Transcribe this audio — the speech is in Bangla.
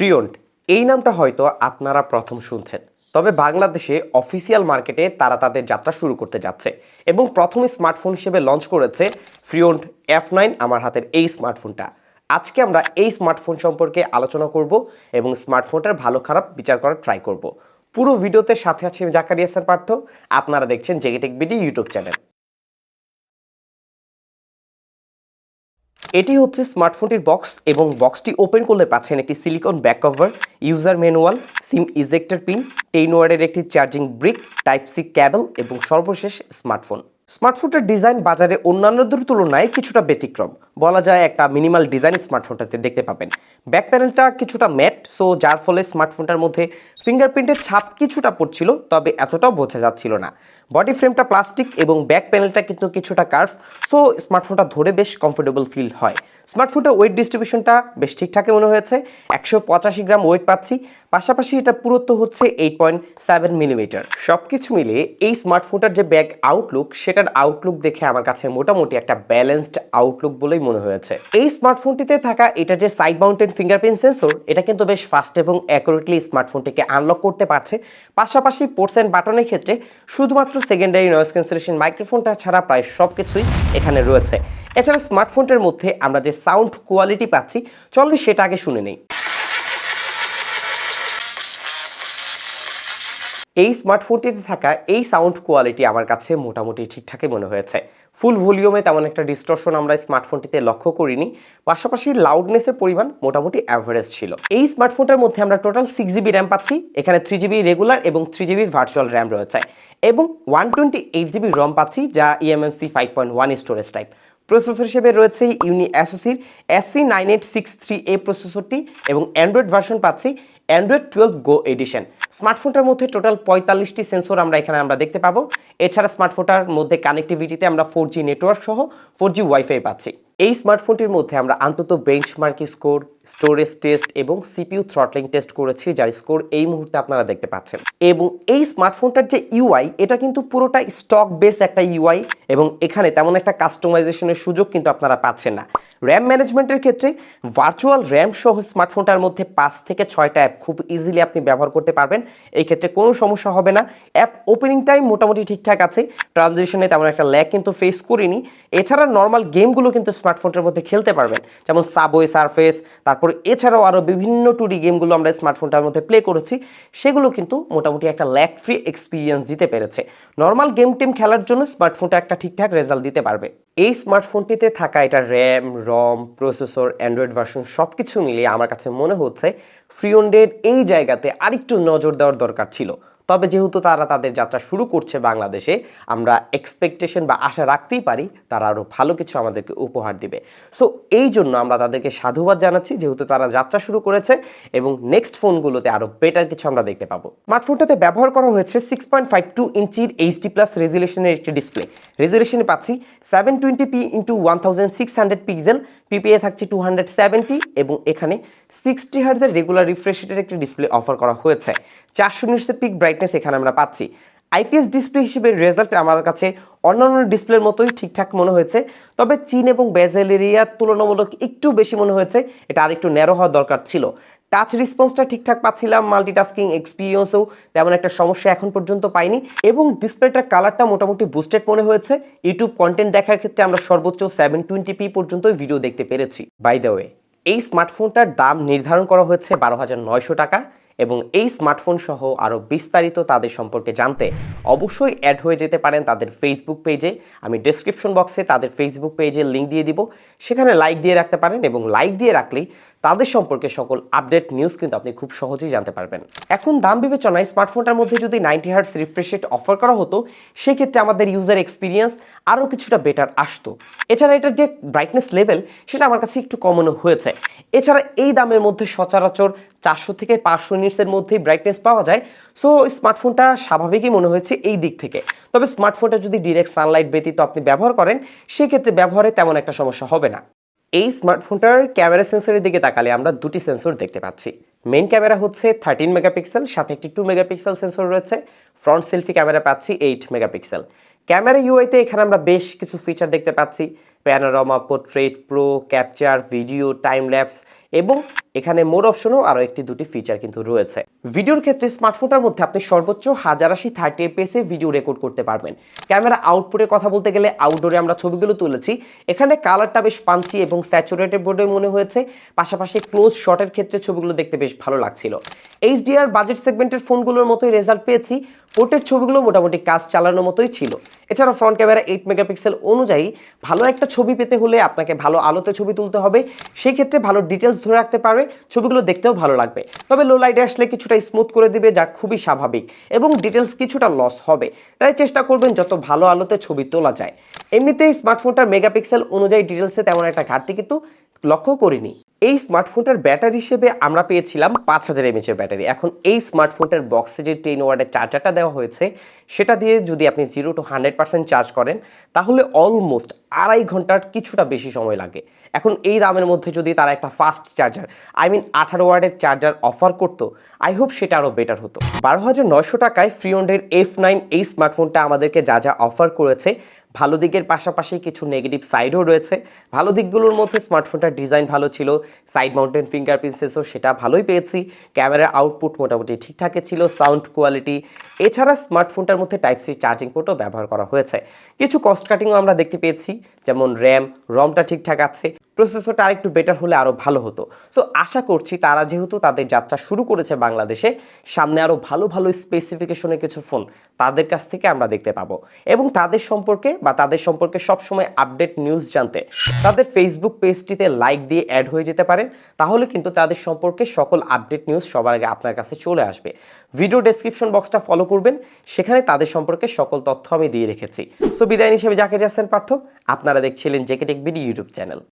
ফ্রিওন্ট। এই নামটা হয়তো আপনারা প্রথম শুনছেন। তবে বাংলাদেশে অফিসিয়াল মার্কেটে তারা তাদের যাত্রা শুরু করতে যাচ্ছে এবং প্রথম স্মার্টফোন হিসেবে লঞ্চ করেছে ফ্রিওন্ট এফ নাইন আমার হাতের এই স্মার্টফোনটা। আজকে আমরা এই স্মার্টফোন সম্পর্কে আলোচনা করব এবং স্মার্টফোনটার ভালো খারাপ বিচার করার ট্রাই করব। পুরো ভিডিওতে সাথে আছে জাকারিয়া হাসান পার্থ। আপনারা দেখছেন জেগেটেক বিডি ইউটিউব চ্যানেল। এটি হচ্ছে স্মার্টফোনটির বক্স এবং বক্সটি ওপেন করলে পাচ্ছেন একটি silicon back cover user manual SIM ejector pin ten ওয়ার্ডের একটি charging brick type C cable এবং সর্বশেষ স্মার্টফোন স্মার্টফোনটার ডিজাইন বাজারে অন্যান্যদের তুলনায় কিছুটা ব্যতিক্রম। বলা যায় একটা মিনিমাল ডিজাইন স্মার্টফোনটাতে দেখতে পাবেন। ব্যাক প্যানেলটা কিছুটা ম্যাট সো যার ফলে স্মার্টফোনটার মধ্যে ফিঙ্গারপ্রিন্টের ছাপ কিছুটা পড়ছিল, তবে এতটাও বোঝা যাচ্ছিল না। বডি ফ্রেমটা প্লাস্টিক এবং ব্যাক প্যানেলটা কিন্তু কিছুটা কার্ভ সো স্মার্টফোনটা ধরে বেশ কমফোর্টেবল ফিল হয়। স্মার্টফোনটা ওয়েট ডিস্ট্রিবিউশনটা বেশ ঠিকঠাকই মনে হয়েছে, একশো পঁচাশি গ্রাম ওয়েট পাচ্ছি, পাশাপাশি এটা পুরুত্ব হচ্ছে এইট পয়েন্ট সেভেন মিলিমিটার সব কিছু মিলিয়ে এই স্মার্টফোনটার যে ব্যাক আউটলুক সেটার আউটলুক দেখে আমার কাছে মোটামুটি একটা ব্যালেন্সড আউটলুক বলেই মনে হয়েছে। এই স্মার্টফোনটিতে থাকা এটা যে সাইড মাউন্টেড ফিঙ্গারপ্রিন্ট সেন্সর এটা কিন্তু বেশ ফাস্ট এবং অ্যাকুরেটলি স্মার্টফোনটিকে আনলক করতে পারছে। পাশাপাশি পোর্টস অ্যান্ড বাটনের ক্ষেত্রে শুধুমাত্র সেকেন্ডারি নয়েজ ক্যান্সেলেশন মাইক্রোফোনটা ছাড়া প্রায় সব কিছুই এখানে রয়েছে। এছাড়া স্মার্টফোনটার মধ্যে আমরা যে সাউন্ড কোয়ালিটি পাচ্ছি চললে সেটা আগে শুনে নেই। এই স্মার্টফোনটিতে থাকা এই সাউন্ড কোয়ালিটি আমার কাছে মোটামুটি ঠিকঠাকই মনে হয়েছে। ফুল ভলিউমে তেমন একটা ডিস্টর্শন আমরা স্মার্টফোনটিতে লক্ষ্য করিনি। পাশাপাশি লাউডনেসের পরিমাণ মোটামুটি অ্যাভারেজ ছিল। এই স্মার্টফোনটার মধ্যে আমরা টোটাল সিক্স জিবি র্যাম পাচ্ছি, এখানে থ্রি জিবি রেগুলার এবং থ্রি জিবি ভার্চুয়াল র্যাম রয়েছে এবং one twenty eight GB ROM পাচ্ছি, যা eMMC five point one storage type processor হিসেবে রয়েছে ইউনি অ্যাসোসির SC nine eight six three A প্রসেসরটি এবং অ্যান্ড্রয়েড ভার্সন পাচ্ছি অ্যান্ড্রয়েড টুয়েলভ গো এডিশন স্মার্টফোনটার মধ্যে টোটাল পঁয়তাল্লিশটি সেন্সর আমরা এখানে আমরা দেখতে পাবো। এছাড়া স্মার্টফোনটার মধ্যে কানেক্টিভিটিতে আমরা ফোর জি নেটওয়ার্ক সহ ফোর জি ওয়াইফাই পাচ্ছি। এই স্মার্টফোনটির মধ্যে আমরা অন্তত বেঞ্চমার্ক স্কোর স্টোরেজ টেস্ট এবং সিপিইউ থ্রটলিং টেস্ট করেছি, যার স্কোর এই মুহূর্তে আপনারা দেখতে পাচ্ছেন। এবং এই স্মার্টফোনটার যে ইউআই এটা কিন্তু পুরোটা স্টক বেস একটা ইউআই এবং এখানে তেমন একটা কাস্টমাইজেশনের সুযোগ কিন্তু আপনারা পাচ্ছেন না। র্যাম ম্যানেজমেন্টের ক্ষেত্রে ভার্চুয়াল র্যাম সহ স্মার্টফোনটার মধ্যে পাঁচ থেকে ছয়টা অ্যাপ খুব ইজিলি আপনি ব্যবহার করতে পারবেন। এই ক্ষেত্রে কোনো সমস্যা হবে না। অ্যাপ ওপেনিং টাইম মোটামুটি ঠিকঠাক আছে। ট্রানজেকশনে তেমন একটা ল্যাগ কিন্তু ফেস করিনি। এছাড়া নর্মাল গেমগুলো কিন্তু স্মার্টফোনটার মধ্যে খেলতে পারবেন। যেমন সাবওয়ে সারফেস তারপর এছাড়াও আরও বিভিন্ন টুডি গেমগুলো আমরা স্মার্টফোনটার মধ্যে প্লে করেছি। সেগুলো কিন্তু মোটামুটি একটা ল্যাগ ফ্রি এক্সপিরিয়েন্স দিতে পেরেছে। নর্মাল গেম টেম খেলার জন্য স্মার্টফোনটা একটা ঠিকঠাক রেজাল্ট দিতে পারবে। এই স্মার্টফোনটিতে থাকা এটা RAM ROM processor Android version সব কিছু মিলিয়ে আমার কাছে মনে হচ্ছে ফ্রিওন্ডের এই জায়গাতে আরেকটু নজর দেওয়ার দরকার ছিল। তবে যেহেতু তারা তাদের যাত্রা শুরু করছে বাংলাদেশে, আমরা এক্সপেকটেশন বা আশা রাখতেই পারি তারা আরও ভালো কিছু আমাদেরকে উপহার দিবে। সো এই জন্য আমরা তাদেরকে সাধুবাদ জানাচ্ছি যেহেতু তারা যাত্রা শুরু করেছে এবং নেক্সট ফোনগুলোতে আরও বেটার কিছু আমরা দেখতে পাবো। স্মার্টফোনটাতে ব্যবহার করা হয়েছে সিক্স পয়েন্ট ফাইভ টু ইঞ্চির এইচডি প্লাস রেজুলেশনের একটি ডিসপ্লে রেজুলেশনে পাচ্ছি seven twenty p into one thousand six hundred pixel PPI থাকছে টু হান্ড্রেড সেভেন্টি এবং এখানে সিক্সটি হার্জের রেগুলার রিফ্রেশ রেটের একটি ডিসপ্লে অফার করা হয়েছে। চারশো নিটসের পিক ব্রাইটনেস এখানে আমরা পাচ্ছি। আইপিএস ডিসপ্লে হিসেবে রেজাল্ট আমার কাছে অন্যান্য ডিসপ্লের মতোই ঠিকঠাক মনে হয়েছে। তবে চীন এবং বেজেল এরিয়ার তুলনামূলক একটু বেশি মনে হয়েছে। এটা আরেকটু ন্যারো হওয়ার দরকার ছিল। টাচ রেসপন্সটা ঠিকঠাক পাচ্ছিলাম মাল্টিটাস্কিং এক্সপিরিয়েন্সও তেমন একটা সমস্যা এখন পর্যন্ত পাইনি। এবং ডিসপ্লেটার কালারটা মোটামুটি বুস্টেড মনে হয়েছে। ইউটিউব কন্টেন্ট দেখার ক্ষেত্রে আমরা সর্বোচ্চ সেভেন টোয়েন্টি পি পর্যন্ত ভিডিও দেখতে পেরেছি। বাই দ্য ওয়ে এই স্মার্টফোনটার দাম নির্ধারণ করা হয়েছে বারো হাজার নয়শো টাকা। এবং এই স্মার্টফোন সহ আরও বিস্তারিত তাদের সম্পর্কে জানতে অবশ্যই অ্যাড হয়ে যেতে পারেন তাদের ফেসবুক পেজে আমি ডেসক্রিপশন বক্সে তাদের ফেসবুক পেজের লিঙ্ক দিয়ে দিব। সেখানে লাইক দিয়ে রাখতে পারেন এবং লাইক দিয়ে রাখলেই তাদের সম্পর্কে সকল আপডেট নিউজ কিন্তু আপনি খুব সহজেই জানতে পারবেন। এখন দাম বিবেচনায় স্মার্টফোনটার মধ্যে যদি ninety hertz refresh rate offer করা হতো, সেক্ষেত্রে আমাদের ইউজার এক্সপিরিয়েন্স আরও কিছুটা বেটার আসতো। এছাড়া এটার যে ব্রাইটনেস লেভেল সেটা আমার কাছে একটু কমানো হয়েছে। এছাড়া এই দামের মধ্যে সচরাচর চারশো থেকে পাঁচশো ইউনিটসের মধ্যেই ব্রাইটনেস পাওয়া যায়। সো স্মার্টফোনটা স্বাভাবিকই মনে হয়েছে এই দিক থেকে। তবে স্মার্টফোনটা যদি ডিরেক্ট সানলাইট ব্যতীত আপনি ব্যবহার করেন, সেক্ষেত্রে ব্যবহারে তেমন একটা সমস্যা হবে না। এই স্মার্টফোনটার ক্যামেরা সেন্সরের দিকে তাকালে আমরা দুটি সেন্সর দেখতে পাচ্ছি। মেন ক্যামেরা হচ্ছে থার্টিন মেগাপিক্সেল সাথে একটি টু মেগাপিক্সেল সেন্সর রয়েছে। ফ্রন্ট সেলফি ক্যামেরা পাচ্ছি এইট মেগাপিক্সেল ক্যামেরা ইউআইতে এখানে আমরা বেশ কিছু ফিচার দেখতে পাচ্ছি। Panorama portrait pro capture video time lapse এবং এখানে মোর অপশনও আরও একটি দুটি ফিচার কিন্তু রয়েছে। ভিডিওর ক্ষেত্রে স্মার্টফোনটার মধ্যে আপনি সর্বোচ্চ হাজার আশি থার্টি এপিএসে ভিডিও রেকর্ড করতে পারবেন। ক্যামেরা আউটপুটের কথা বলতে গেলে আউটডোরে আমরা ছবিগুলো তুলেছি। এখানে কালারটা বেশ পাঞ্চি এবং স্যাচুরেটেড বোর্ডে মনে হয়েছে। পাশাপাশি ক্লোজ শটের ক্ষেত্রে ছবিগুলো দেখতে বেশ ভালো লাগছিল। এইচডিআর বাজেট সেগমেন্টের ফোনগুলোর মতোই রেজাল্ট পেয়েছি। পোর্টের ছবিগুলো মোটামুটি কাজ চালানোর মতোই ছিল। এছাড়া ফ্রন্ট ক্যামেরা এইট মেগাপিক্সেল অনুযায়ী ভালো একটা ছবি পেতে হলে আপনাকে ভালো আলোতে ছবি তুলতে হবে। সেই ক্ষেত্রে ভালো ডিটেলস ধরে রাখতে পারবে, ছবিগুলো দেখতেও ভালো লাগবে। তবে লো লাইটে আসলে কিছুটা স্মুথ করে দিবে, যা খুবই স্বাভাবিক এবং ডিটেলস কিছুটা লস হবে। তাই চেষ্টা করবেন যত ভালো আলোতে ছবি তোলা যায়। এমনিতেই স্মার্টফোনটার মেগাপিক্সেল অনুযায়ী ডিটেলসে তেমন একটা ঘাটতি কিন্তু লক্ষ্য করিনি। এই স্মার্টফোনটার ব্যাটারি হিসেবে আমরা পেয়েছিলাম পাঁচ হাজার এমএচের ব্যাটারি। এখন এই স্মার্টফোনটার বক্সে যে টেন ওয়ার্ডের চার্জারটা দেওয়া হয়েছে, সেটা দিয়ে যদি আপনি zero to hundred percent charge করেন, তাহলে অলমোস্ট আড়াই ঘণ্টার কিছুটা বেশি সময় লাগে। এখন এই দামের মধ্যে যদি তারা একটা ফাস্ট চার্জার আই মিন আঠারো ওয়ার্ডের চার্জার অফার করতো আই হোপ সেটা আরও বেটার হতো। বারো হাজার নয়শো টাকায় ফ্রিওন্ডের এফ নাইন এই স্মার্টফোনটা আমাদেরকে যা যা অফার করেছে ভালো দিকের পাশাপাশি কিছু নেগেটিভ সাইডও রয়েছে। ভালো দিকগুলোর মধ্যে স্মার্টফোনটার ডিজাইন ভালো ছিল সাইড মাউন্টেন ফিঙ্গারপ্রিন্ট সেটা ভালোই পেয়েছি। ক্যামেরার আউটপুট মোটামুটি ঠিকঠাকই ছিল সাউন্ড কোয়ালিটি এছাড়া স্মার্টফোনটার মধ্যে টাইপ সি চার্জিং পোর্টও ব্যবহার করা হয়েছে। কিছু কস্ট কাটিংও আমরা দেখতে পেয়েছি, যেমন র্যাম রমটা ঠিকঠাক আছে। প্রসেসরটা আরেকটু বেটার হলে আরও ভালো হতো। সো আশা করছি তারা যেহেতু তাদের যাত্রা শুরু করেছে বাংলাদেশে, সামনে আরও ভালো ভালো স্পেসিফিকেশনের কিছু ফোন তাদের কাছ থেকে আমরা দেখতে পাবো। এবং তাদের সম্পর্কে বা তাদের সম্পর্কে সবসময় আপডেট নিউজ জানতে তাদের ফেসবুক পেজটিতে লাইক দিয়ে অ্যাড হয়ে যেতে পারেন তাহলে কিন্তু তাদের সম্পর্কে সকল আপডেট নিউজ সবার আগে আপনার কাছে চলে আসবে। ভিডিও ডেসক্রিপশন বক্সটা ফলো করবেন, সেখানে তাদের সম্পর্কে সকল তথ্য আমি দিয়ে রেখেছি। সো বিদায় হিসেবে জাকির হাসান পার্থ, আপনারা দেখছিলেন জেকেটেক বিডি ইউটিউব চ্যানেল